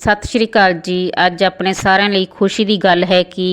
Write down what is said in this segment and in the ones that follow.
ਸਤਿ ਸ਼੍ਰੀ ਅਕਾਲ ਜੀ। ਅੱਜ ਆਪਣੇ ਸਾਰਿਆਂ ਲਈ ਖੁਸ਼ੀ ਦੀ ਗੱਲ ਹੈ ਕਿ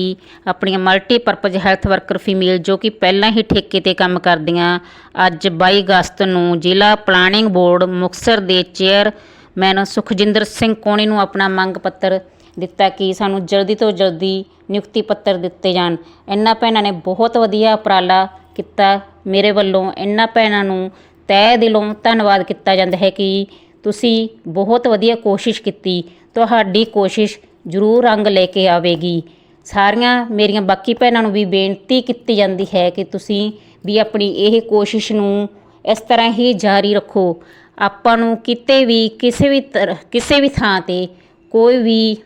ਆਪਣੀਆਂ ਮਲਟੀਪਰਪਜ਼ ਹੈਲਥ ਵਰਕਰ ਫੀਮੇਲ ਜੋ ਕਿ ਪਹਿਲਾਂ ਹੀ ਠੇਕੇ ਤੇ ਕੰਮ ਕਰਦੀਆਂ, ਅੱਜ 22 ਅਗਸਤ ਨੂੰ ਜ਼ਿਲ੍ਹਾ ਪਲਾਨਿੰਗ ਬੋਰਡ ਮੁਕਤਸਰ ਦੇ ਚੇਅਰਮੈਨ ਸੁਖਜਿੰਦਰ ਸਿੰਘ ਕੋਣੀ ਨੂੰ ਆਪਣਾ ਮੰਗ ਪੱਤਰ ਦਿੱਤਾ ਕਿ ਸਾਨੂੰ ਜਲਦੀ ਤੋਂ ਜਲਦੀ ਨਿਯੁਕਤੀ ਪੱਤਰ ਦਿੱਤੇ ਜਾਣ। ਇਹਨਾਂ ਭੈਣਾਂ ਨੇ ਬਹੁਤ ਵਧੀਆ ਉਪਰਾਲਾ ਕੀਤਾ। ਮੇਰੇ ਵੱਲੋਂ ਇਹਨਾਂ ਭੈਣਾਂ ਨੂੰ ਤਹਿ ਦਿਲੋਂ ਧੰਨਵਾਦ ਕੀਤਾ ਜਾਂਦਾ ਹੈ ਕਿ ਤੁਸੀਂ ਬਹੁਤ ਵਧੀਆ ਕੋਸ਼ਿਸ਼ ਕੀਤੀ। ਤੁਹਾਡੀ ਕੋਸ਼ਿਸ਼ ਜ਼ਰੂਰ ਰੰਗ ਲੈ ਕੇ ਆਵੇਗੀ। ਸਾਰੀਆਂ ਮੇਰੀਆਂ ਬਾਕੀ ਭੈਣਾਂ ਨੂੰ ਵੀ ਬੇਨਤੀ ਕੀਤੀ ਜਾਂਦੀ ਹੈ ਕਿ ਤੁਸੀਂ ਵੀ ਆਪਣੀ ਇਹ ਕੋਸ਼ਿਸ਼ ਨੂੰ ਇਸ ਤਰ੍ਹਾਂ ਹੀ ਜਾਰੀ ਰੱਖੋ। ਆਪਾਂ ਨੂੰ ਕਿਤੇ ਵੀ, ਕਿਸੇ ਵੀ ਤਰ੍ਹਾਂ ਕਿਸੇ ਵੀ ਥਾਂ ਤੇ ਕੋਈ ਵੀ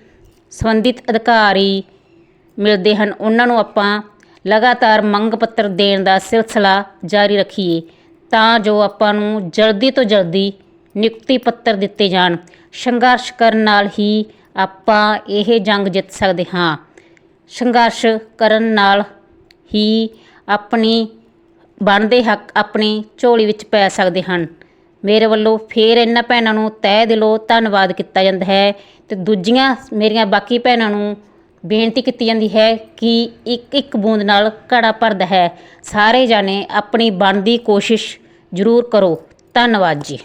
ਸੰਬੰਧਿਤ ਅਧਿਕਾਰੀ ਮਿਲਦੇ ਹਨ, ਉਹਨਾਂ ਨੂੰ ਆਪਾਂ ਲਗਾਤਾਰ ਮੰਗ ਪੱਤਰ ਦੇਣ ਦਾ ਸਿਲਸਿਲਾ ਜਾਰੀ ਰੱਖੀਏ। ਤਾਂ ਜੋ ਆਪਾਂ ਨੂੰ ਜਲਦੀ ਤੋਂ ਜਲਦੀ ਨਿਯੁਕਤੀ ਪੱਤਰ ਦਿੱਤੇ ਜਾਣ। ਸੰਘਰਸ਼ ਕਰਨ ਨਾਲ ਹੀ ਆਪਾਂ ਇਹ ਜੰਗ ਜਿੱਤ ਸਕਦੇ ਹਾਂ। ਸੰਘਰਸ਼ ਕਰਨ ਨਾਲ ਹੀ ਆਪਣੀ, ਬਣਦੇ ਹੱਕ ਆਪਣੀ ਝੋਲੀ ਵਿੱਚ ਪੈ ਸਕਦੇ ਹਨ। ਮੇਰੇ ਵੱਲੋਂ ਫੇਰ ਇਹਨਾਂ ਭੈਣਾਂ ਨੂੰ ਤਹਿ ਦਿਲੋਂ ਧੰਨਵਾਦ ਕੀਤਾ ਜਾਂਦਾ ਹੈ ਤੇ ਦੂਜੀਆਂ ਮੇਰੀਆਂ ਬਾਕੀ ਭੈਣਾਂ ਨੂੰ ਬੇਨਤੀ ਕੀਤੀ ਜਾਂਦੀ ਹੈ ਕਿ ਇੱਕ ਇੱਕ ਬੂੰਦ ਨਾਲ ਘੜਾ ਭਰਦਾ ਹੈ। ਸਾਰੇ ਜਾਣੇ ਆਪਣੀ ਬਣਦੀ ਕੋਸ਼ਿਸ਼ ਜ਼ਰੂਰ ਕਰੋ। ਧੰਨਵਾਦ ਜੀ।